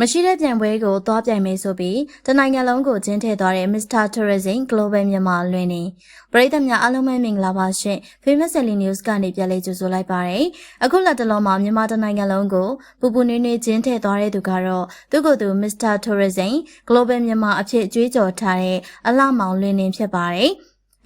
မရှိတဲ့ပြိုင်ပွဲကိုသွားပြိုင်မယ်ဆိုပြီးတနိုင်ငံလုံးကိုကျင်းထည့်သွားတဲ့ Mr. Tourism Global မြန်မာလွှင့်နေပရိသတ်များအားလုံးပဲမင်္ဂလာပါရှင် Famous Daily News ကနေပြန်လည်ကြိုဆိုလိုက်ပါရယ်အခုလက်တလုံးမှာမြန်မာတနိုင်ငံလုံးကိုပူပူနွေးနွေးကျင်းထည့်သွားတဲ့သူကတော့သူကိုယ်သူ Mr. Tourism Global မြန်မာအဖြစ်ကြွေးကြော်ထားတဲ့အလှမောင်လွှင့်နေဖြစ်ပါတယ်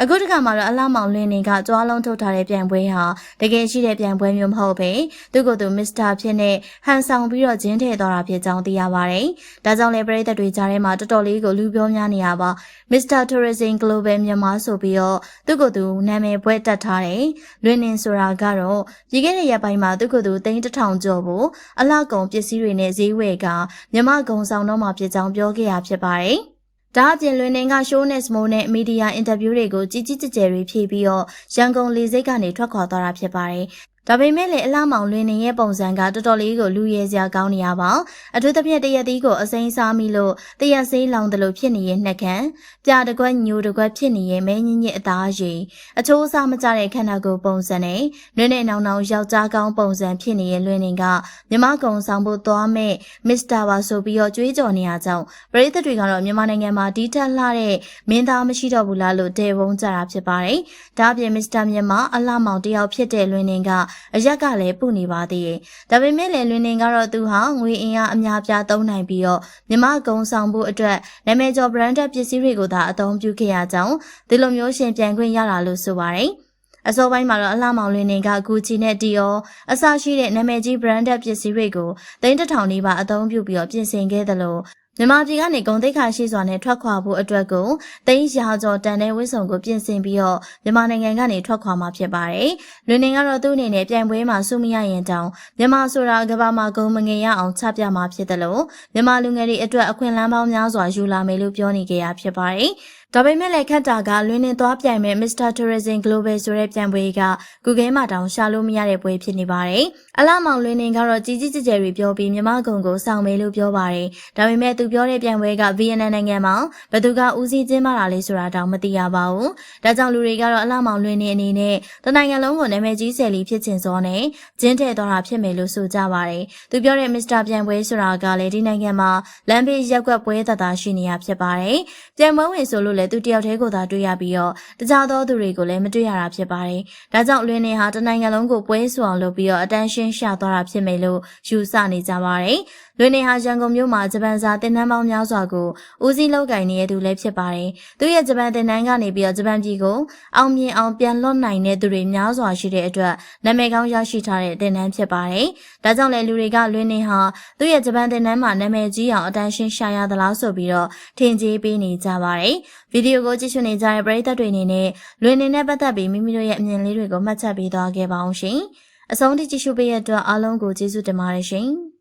အခုတခါမှာတော့အလားမောင်လင်းနေကကြွားလုံးထုတ်ထားတဲ့ပြိုင်ပွဲဟာတကယ်ရှိတဲ့ပြိုင်ပွဲမျိုးမဟုတ်ပဲသူကသူမစ္စတာဖြစ်နေဟန်ဆောင်ပြီးတော့ဂျင်းထည့်သွားတာဖြစ်ကြောင်းသိရပါတယ်။ဒါကြောင့်လည်းပရိသတ်တွေကြားထဲမှာတော်တော်လေးကိုလူပြောများနေရပါမစ္စတာ Tourism Global မြန်မာဆိုပြီးတော့သူကသူနာမည်ပွဲတက်ထားတယ်။လွင်နင်ဆိုတာကတော့ပြည်ခဲ့တဲ့ရက်ပိုင်းမှာသူကသူတိန်းတစ်ထောင်ကျော်ဖို့အလှကုန်ပစ္စည်းတွေနဲ့ဈေးဝယ်ကမြမကုံဆောင်တော့မှာဖြစ်ကြောင်းပြောခဲ့ရဖြစ်ပါတယ်။ ဒါအပြင်လွင်နေက show နဲ့ small နဲ့ media interview တွေကိုကြီးကြီးကျယ်ကျယ်တွေဖြည့်ပြီးတော့ရန်ကုန်လေဆိပ်ကနေထွက်ခွာသွားတာဖြစ်ပါတယ်။ ဒါပေမဲ့လည်းအလားမောင်လွင်နေရဲ့ပုံစံကတော်တော်လေးကိုလူရဲစရာကောင်းနေရပါအထူးသဖြင့်တရက်သီးကိုအစိမ်းစားမိလို့တရက်ဆေးလောင်တယ်လို့ဖြစ်နေရဲ့နှက်ခံပြတကွက်ညိုတကွက်ဖြစ်နေရဲ့မဲညင်းညစ်အသားရည်အချိုးအစားမကျတဲ့ခန္ဓာကိုယ်ပုံစံနဲ့နွေးနဲ့နောင်နောင်ယောက်ျားကောင်းပုံစံဖြစ်နေရဲ့လွင်နေကမြမကုံဆောင်ဖို့သွားမဲ့မစ္စတာပါဆိုပြီးတော့ကြွေးကြော်နေရကြောင်းပရိသတ်တွေကတော့မြန်မာနိုင်ငံမှာဒီထက်လှတဲ့မင်းသားမရှိတော့ဘူးလားလို့တဲဝုန်းကြတာဖြစ်ပါတယ်ဒါအပြင်မစ္စတာမြန်မာအလှမောင်တယောက်ဖြစ်တဲ့လွင်နေကအရက်ကလည်းပုနေပါသေးတယ်။ဒါပေမဲ့လည်းလွင်နေကတော့သူဟာငွေအင်အားအများပြားသုံးနိုင်ပြီးတော့မြမကုံဆောင်ဖို့အတွက်နာမည်ကျော် branded ပစ္စည်းတွေကိုသာအသုံးပြုခဲ့ရကြောင်းဒီလိုမျိုးရှင်ပြန်ခွင့်ရလာလို့ဆိုပါတယ်။အစောပိုင်းမှာတော့အလှမောင်လွင်နေက Gucci နဲ့ Dior အစရှိတဲ့နာမည်ကြီး branded ပစ္စည်းတွေကိုသိန်းတစ်ထောင်လေးပါအသုံးပြုပြီးတော့ပြင်ဆင်ခဲ့သလို မြန်မာပြည်ကနေဂုံတိတ်ခါရှိစွာနဲ့ထွက်ခွာဖို့အတွက်ကိုတိန်းရာကျော်တန်တဲ့ဝစ်စုံကိုပြင်ဆင်ပြီးတော့မြန်မာနိုင်ငံကနေထွက်ခွာမှာဖြစ်ပါတယ်။လွင်နေကတော့သူ့အနေနဲ့ပြိုင်ပွဲမှာစုမရရင်တောင်မြန်မာဆိုတာကဘာမှာဂုံမငင်ရအောင်ချပြမှာဖြစ်တယ်လို့မြန်မာလူငယ်တွေအတွက်အခွင့်အလမ်းပေါင်းများစွာယူလာမယ်လို့ပြောနေကြရဖြစ်ပါတယ်။ ဒါပေမဲ့လည်းခက်တာကလွင်းနေသွားပြိုင်မဲ့ Mr. Tourism Global ဆိုတဲ့ပြိုင်ပွဲက Google မှာတောင်ရှာလို့မရတဲ့ပွဲဖြစ်နေပါတယ်။အလားမောင်လွင်းနေကတော့ကြီးကြီးကျယ်ကျယ်တွေပြောပြီးမြမကုံကိုစောင့်မယ်လို့ပြောပါတယ်။ဒါပေမဲ့သူပြောတဲ့ပြိုင်ပွဲက VN နိုင်ငံမှာဘသူကဦးစီးကျင်းပတာလဲဆိုတာတောင်မသိရပါဘူး။ဒါကြောင့်လူတွေကတော့အလားမောင်လွင်းနေအနေနဲ့တနိုင်ငံလုံးကိုနာမည်ကြီးဆယ်လီဖြစ်ချင်စောနဲ့ကျင်းတဲ့သွားတာဖြစ်မယ်လို့ဆိုကြပါတယ်။သူပြောတဲ့ Mr. ပြိုင်ပွဲဆိုတာကလည်းဒီနိုင်ငံမှာလမ်းဘေးရက်ွက်ပွဲသက်သာရှိနေရဖြစ်ပါတယ်။ပြိုင်ပွဲဝင်ဆိုလို့လည်းသူတယောက်တည်းကိုသာတွေ့ရပြီးတော့တခြားသောသူတွေကိုလည်းမတွေ့ရတာဖြစ်ပါတယ်။ဒါကြောင့်လွင်နေဟာတနိုင်ငံလုံးကိုပွဲဆွအောင်လုပ်ပြီးတော့အတန်းရှင်းရှာသွားတာဖြစ်မယ်လို့ယူဆနေကြပါတယ်။ လွင်နေဟာရန်ကုန်မြို့မှာဂျပန်စာသင်တန်းပေါင်းများစွာကိုဦးစီးလုပ်ကိုင်နေတဲ့သူလည်းဖြစ်ပါတယ်။သူရဲ့ဂျပန်သင်တန်းကနေပြီးတော့ဂျပန်ပြည်ကိုအောင်မြင်အောင်ပြန်လွတ်နိုင်တဲ့သူတွေများစွာရှိတဲ့အတွက်နာမည်ကောင်းရရှိထားတဲ့သင်တန်းဖြစ်ပါတယ်။ဒါကြောင့်လည်းလူတွေကလွင်နေဟာသူရဲ့ဂျပန်သင်တန်းမှာနာမည်ကြီးအောင်အတန်းရှင်းရှာရသလားဆိုပြီးတော့ထင်ကြေးပေးနေကြပါတယ်။ဗီဒီယိုကိုကြည့်ရှုနေကြတဲ့ပရိသတ်တွေအနေနဲ့လွင်နေနဲ့ပတ်သက်ပြီးမိမိတို့ရဲ့အမြင်လေးတွေကိုမှတ်ချက်ပေးသွားခဲ့ပါအောင်ရှင်။အဆုံးထိကြည့်ရှုပေးရတဲ့အတွက်အားလုံးကိုကျေးဇူးတင်ပါတယ်ရှင်။